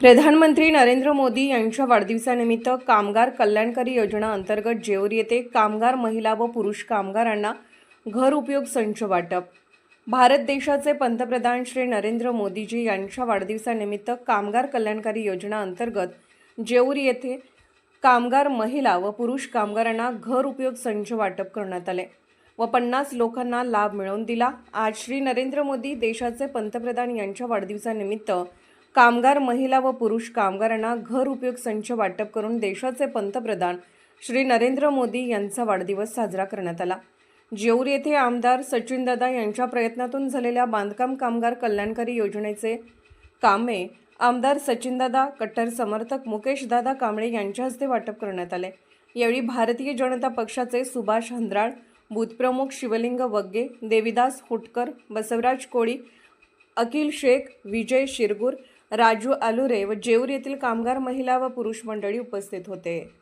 प्रधानमंत्री नरेंद्र मोदी यांच्या वाढदिवसानिमित्त कामगार कल्याणकारी योजना अंतर्गत जेऊर येथे कामगार महिला व पुरुष कामगारांना घर उपयोग संच वाटप. भारत देशाचे पंतप्रधान श्री नरेंद्र मोदीजी यांच्या वाढदिवसानिमित्त कामगार कल्याणकारी योजना अंतर्गत जेऊर येथे कामगार महिला व पुरुष कामगारांना घर उपयोग संच वाटप करण्यात आले व पन्नास लोकांना लाभ मिळवून दिला. आज श्री नरेंद्र मोदी देशाचे पंतप्रधान यांच्या वाढदिवसानिमित्त कामगार महिला व पुरुष कामगारांना घर उपयोग संच वाटप करून देशाचे पंतप्रधान श्री नरेंद्र मोदी यांचा वाढदिवस साजरा करण्यात आला. जेऊर येथे आमदार सचिनदादा यांच्या प्रयत्नातून झालेल्या बांधकाम कामगार कल्याणकारी योजनेचे कामे आमदार सचिनदादा कट्टर समर्थक मुकेशदादा कांबळे यांच्या हस्ते वाटप करण्यात आले. यावेळी भारतीय जनता पक्षाचे सुभाष हंद्राळ बूथप्रमुख शिवलिंग वग्गे देविदास हुटकर बसवराज कोळी अखिल शेख विजय शिरगूर राजू आलुरे व जेऊर येथील कामगार महिला व पुरुष मंडळी उपस्थित होते.